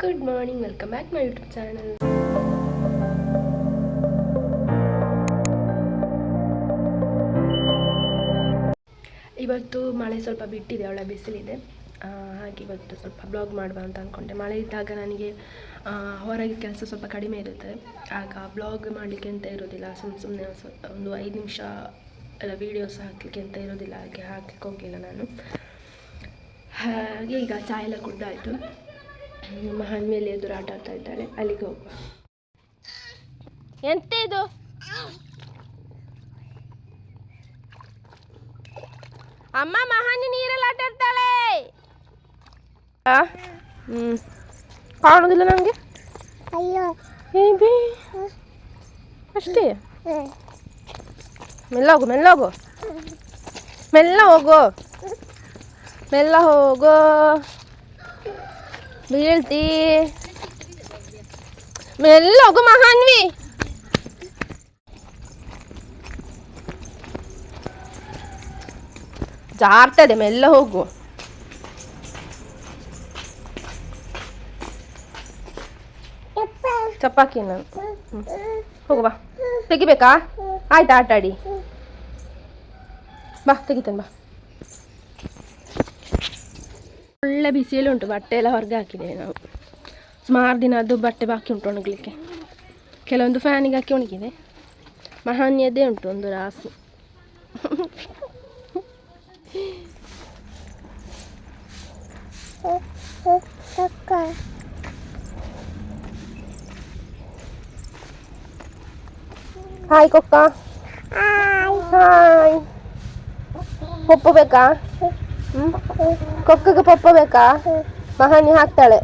Good morning welcome back my YouTube channel ಇವತ್ತು ಮಳೆ ಸ್ವಲ್ಪ ಬಿಟ್ಟಿದೆ, ಒಳ್ಳೆ ಬಿಸಿಲಿದೆ. ಹಾಗೆ ಇವತ್ತು ಸ್ವಲ್ಪ ಬ್ಲಾಗ್ ಮಾಡುವ ಅಂತ ಅಂದ್ಕೊಂಡೆ ಮಳೆ ಇದ್ದಾಗ ನನಗೆ ಹೊರಗೆ ಕೆಲಸ ಸ್ವಲ್ಪ ಕಡಿಮೆ ಇರುತ್ತೆ. ಆಗ ಬ್ಲಾಗ್ ಮಾಡಲಿಕ್ಕೆ ಅಂತ ಇರೋದಿಲ್ಲ. ಸುಮ್ಮನೆ ಸುಮ್ಮನೆ ಒಂದು ಐದು ನಿಮಿಷ ಎಲ್ಲ ವೀಡಿಯೋಸ್ ಹಾಕಲಿಕ್ಕೆ ಅಂತ ಇರೋದಿಲ್ಲ. ಹಾಗೆ ಹಾಕ್ಲಿಕ್ಕೆ ಹೋಗಿಲ್ಲ ನಾನು. ಹಾಗೆ ಈಗ ಚಾಯೆಲ್ಲ ಕುಡ್ದಾಯಿತು. ನಮ್ಮ ಹಣ್ಮೇಲೆ ಎದುರು ಆಟ ಆಡ್ತಾ ಇದ್ದಾಳೆ ಅಲ್ಲಿಗೆ ಹೋಗುವ. ಎಂತ ಇದು? ಅಮ್ಮ ಮಹಾನ್ ನೀರಲ್ಲಿ ಆಟ ಆಡ್ತಾಳೆ. ಹ್ಮ್. ಕಾಣುದಿಲ್ಲ ನನಗೆ? ಅಯ್ಯೋ. ಬೇಬಿ ಅಷ್ಟೇ? ಮೆಲ್ಲ ಹೋಗು ಮೆಲ್ಲ ಹೋಗು. ಮೆಲ್ಲ ಹೋಗು. ಮೆಲ್ಲ ಹೋಗು. ಬೀಳ್ತಿ ಮೆಲ್ಲ ಹೋಗು ಮಹಾನ್ವಿ ಜಾರ್ತದೆ ಮೆಲ್ಲ ಹೋಗು ಯಪ್ಪ ಚಪಾಕಿ ನಾನು ಹ್ಮ್. ಹೋಗು ಬಾ ತೆಗಿಬೇಕಾ ಆಯ್ತಾ ಆಟ ಆಡಿ ಬಾ ತೆಗಿತೇನೆ ಬಾ ಒಳ್ಳೆ ಬಿಸಿಯಲ್ಲಿ ಉಂಟು ಬಟ್ಟೆ ಎಲ್ಲ ಹೊರಗೆ ಹಾಕಿದೆ ನಾವು ಸುಮಾರು ದಿನ ಅದು ಬಟ್ಟೆ ಬಾಕಿ ಉಂಟು ಒಣಗಲಿಕ್ಕೆ ಕೆಲವೊಂದು ಫ್ಯಾನಿಗೆ ಹಾಕಿ ಒಣಗಿದೆ ಮಹಾನ್ಯದೇ ಉಂಟು ಒಂದು ರಾಸು ಅಕ್ಕ ಹಾಯ್ ಕೊಕ್ಕ ಹಾಯ್ ಪಪ್ಪು ಬೇಕಾ ಹ್ಮ್? ಕೊಕ್ಕಗೆ ಪಪ್ಪ ಬೇಕಾ? ಮಹಾನಿ ಹಾಕ್ತಾಳೆ.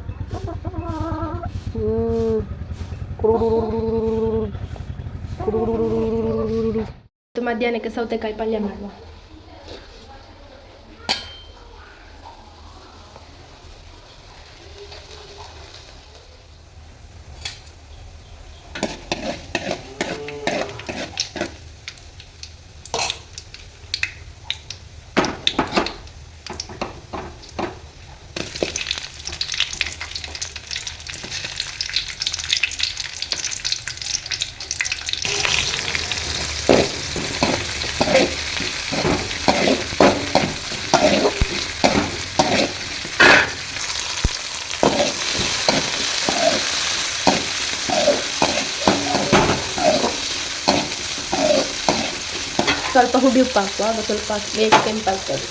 ಮಧ್ಯಾಹ್ನಕ್ಕೆ ಸೌತೆಕಾಯಿ ಪಲ್ಯ ಮಾಡುವ. ಸ್ವಲ್ಪ ಹುಡಿ ಉಪ್ಪು ಹಾಕುವ ಆಗ ಸ್ವಲ್ಪ ಬೇಗ ಕೆಂಪಾಗ್ತದೆ.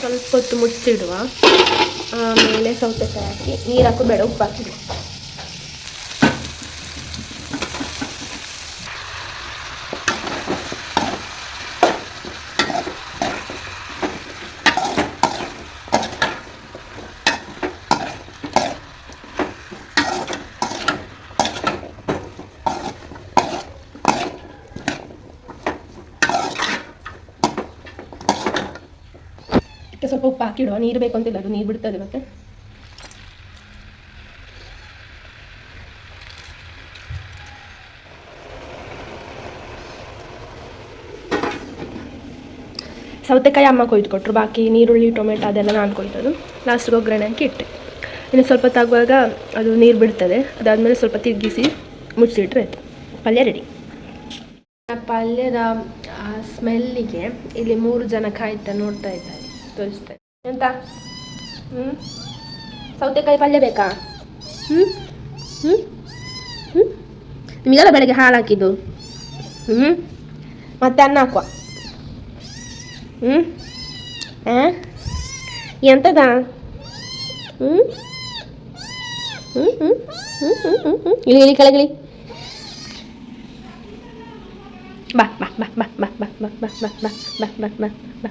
ಸ್ವಲ್ಪ ಹೊತ್ತು ಮುಚ್ಚಿಡುವ. ಆಮೇಲೆ ಸೌತೆಕಾಯಿ ಹಾಕಿ ನೀರು ಹಾಕಿ ಬೇಡ, ಉಪ್ಪು ಹಾಕಿಡುವ ಸ್ವಲ್ಪ ಉಪ್ಪು ಹಾಕಿಡುವ ನೀರು ಬೇಕು ಅಂತಿಲ್ಲ ಅದು, ನೀರು ಬಿಡ್ತದೆ ಮತ್ತೆ. ಸೌತೆಕಾಯಿ ಅಮ್ಮ ಕೊಯ್ದು ಕೊಟ್ಟರು ಬಾಕಿ ನೀರುಳ್ಳಿ ಟೊಮೆಟೊ ಅದೆಲ್ಲ ನಾನು ಕೊಯ್ದದು ಲಾಸ್ಟಿಗೆ ಒಗ್ಗರಣೆ ಹಾಕಿ ಇಟ್ಟೆ. ಇನ್ನು ಸ್ವಲ್ಪ ತಾಗುವಾಗ ಅದು ನೀರು ಬಿಡ್ತದೆ, ಅದಾದಮೇಲೆ ಸ್ವಲ್ಪ ತಿರುಗಿಸಿ ಮುಚ್ಚಿಟ್ರೆ ಆಯಿತು. ಪಲ್ಯ ರೆಡಿ ಪಲ್ಯದ ಸ್ಮೆಲ್ಲಿಗೆ ಇಲ್ಲಿ ಮೂರು ಜನ ಕಾಯ್ತಾ ನೋಡ್ತಾ ಇದ್ದಾರೆ. ತೋರಿಸ್ತಾರೆ ಎಂತ ಹ್ಞೂ ಸೌತೆಕಾಯಿ ಪಲ್ಯ ಬೇಕಾ ಹ್ಞೂ ಹ್ಞೂ ಹ್ಞೂ ನಿಮಗೆಲ್ಲ ಬೆಳಗ್ಗೆ ಹಾಳು ಹಾಕಿದ್ದು ಹ್ಞೂ ಮತ್ತೆ ಅನ್ನ ಹಾಕುವ ಹ್ಞೂ ಹಾಂ ಎಂತದ ಹ್ಞೂ ಹ್ಞೂ ಹ್ಞೂ ಹ್ಞೂ ಹ್ಞೂ ಹ್ಞೂ ಹ್ಞೂ ಇಳಿ ಇಳಿ ಕೆಳಗಿಳಿ ಬಾ ಬಾ ಬಾ ಬಾ ಬಾ ಬಾ ಬಾ ಬಾ ಬಾ ಬಾ ಬಾ ಬಾ ಬಾ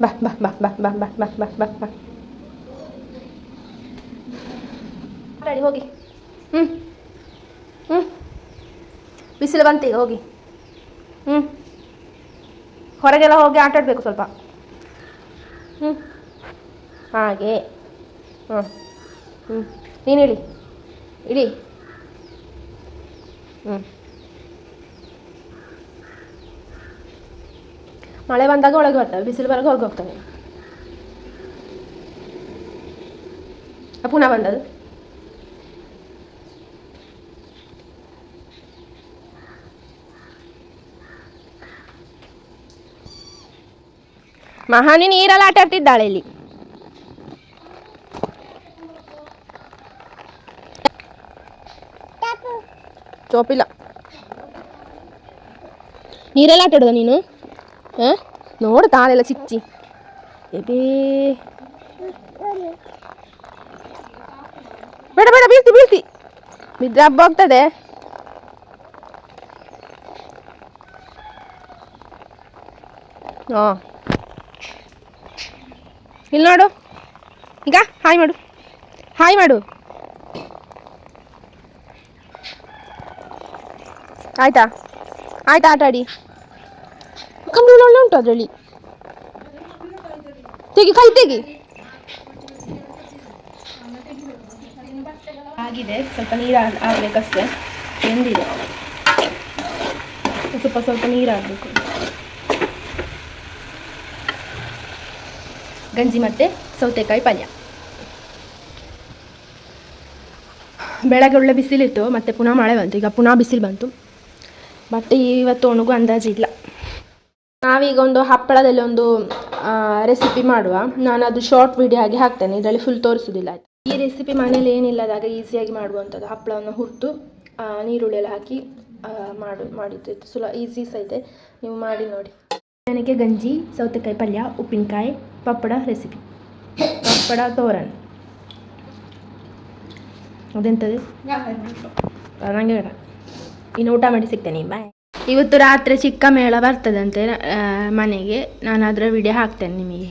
ಬಾ ಬಾ ಬಾ ಬಾ ಬಾ ಬಾ ಬಾ ಬಾ ಬಾ ಬಾ ರೆಡಿ ಹೋಗಿ ಹ್ಞೂ ಹ್ಞೂ ಬಿಸಿಲು ಬಂತು ಈಗ ಹೋಗಿ. ಹ್ಞೂ ಹೊರಗೆಲ್ಲ ಹೋಗಿ ಆಟ ಆಡಬೇಕು ಸ್ವಲ್ಪ. ಹ್ಞೂ ಹಾಗೆ. ಹ್ಞೂ ಹ್ಞೂ ನೀನು ಇಳಿ. ಇಳಿ. ಹ್ಞೂ ಮಳೆ ಬಂದಾಗ ಒಳಗೆ ಬರ್ತವೆ ಬಿಸಿಲು ಬರೋಕೆ ಹೊರಗೆ ಹೋಗ್ತವೆ ಆ, ಪುನಃ ಬಂದದು ಮಹಾನಿ ನೀರಲ್ಲಿ ಆಟ ಆಡ್ತಿದ್ದಾಳೆ ಇಲ್ಲಿ ಟಪು ಸೋಪಿಲ್ಲ ನೀರೆಲ್ಲ ಆಟ ಆಡೋದ ನೀನು ಹಾಂ ನೋಡು ತಾಳೆಲ್ಲ ಚಿಚ್ಚಿ ಎಬೇ ಬೇಡ ಬೇಡ ಬೀಳ್ತಿ ಬೀಳ್ತಿ ಬಿದ್ದರೆ ಹಬ್ಬ ಆಗ್ತದೆ ಹಾಂ ಇಲ್ಲಿ ನೋಡು ಈಗ ಹಾಯ್ ಮಾಡು ಹಾಯ್ ಮಾಡು ಆಯ್ತಾ ಆಯ್ತಾ ಆಟ ಆಡಿ ಉಂಟು ಅದರಲ್ಲಿ. ತೆಗಿ, ಕೈ ತೆಗಿ. ಆಗಿದೆ. ಸ್ವಲ್ಪ ನೀರು ಆಗಬೇಕಷ್ಟೇ ಎಂದಿದೆ ಸ್ವಲ್ಪ ಸ್ವಲ್ಪ ನೀರು ಆಗಬೇಕು. ಗಂಜಿ ಮತ್ತೆ ಸೌತೆಕಾಯಿ ಪಲ್ಯ. ಬೆಳಗ್ಗೆ ಒಳ್ಳೆ ಬಿಸಿಲಿತ್ತು, ಮತ್ತೆ ಪುನಃ ಮಳೆ ಬಂತು. ಈಗ ಪುನಃ ಬಿಸಿಲು ಬಂತು. ಬಟ್ ಇವತ್ತು ಒಣಗು ಅಂದಾಜಿಲ್ಲ ನಾವೀಗ ಒಂದು ಹಪ್ಪಳದಲ್ಲಿ ಒಂದು ರೆಸಿಪಿ ಮಾಡುವ. ನಾನು ಅದು ಶಾರ್ಟ್ ವಿಡಿಯೋ ಆಗಿ ಹಾಕ್ತೇನೆ. ಇದರಲ್ಲಿ ಫುಲ್ ತೋರಿಸೋದಿಲ್ಲ. ಈ ರೆಸಿಪಿ ಮನೇಲಿ ಏನಿಲ್ಲದಾಗ ಈಸಿಯಾಗಿ ಮಾಡುವಂಥದ್ದು. ಹಪ್ಪಳವನ್ನು ಹುರಿದು ನೀರುಳ್ಳಿಯಲ್ಲಿ ನೀರುಳ್ಳಿ ಎಲ್ಲ ಹಾಕಿ ಮಾಡು ಮಾಡಿದ್ದು ಸುಲ ಈಸಿ ಐತೆ ನೀವು ಮಾಡಿ ನೋಡಿ. ನನಗೆ ಗಂಜಿ ಸೌತೆಕಾಯಿ ಪಲ್ಯ ಉಪ್ಪಿನಕಾಯಿ ಪಪ್ಪಡ ರೆಸಿಪಿ ಪಪ್ಪಡ ತೋರಣ. ಅದೆಂಥದ್ದು ನನಗೆ ಬೇಡ. ಇನ್ನು ಊಟ ಮಾಡಿ ಸಿಗ್ತೇನೆ. ಬಾಯ್ ಇವತ್ತು ರಾತ್ರಿ ಚಿಕ್ಕ ಮೇಳ ಬರ್ತದಂತೆ ಮನೆಗೆ. ನಾನು ಅದರ ವಿಡಿಯೋ ಹಾಕ್ತೇನೆ ನಿಮಗೆ.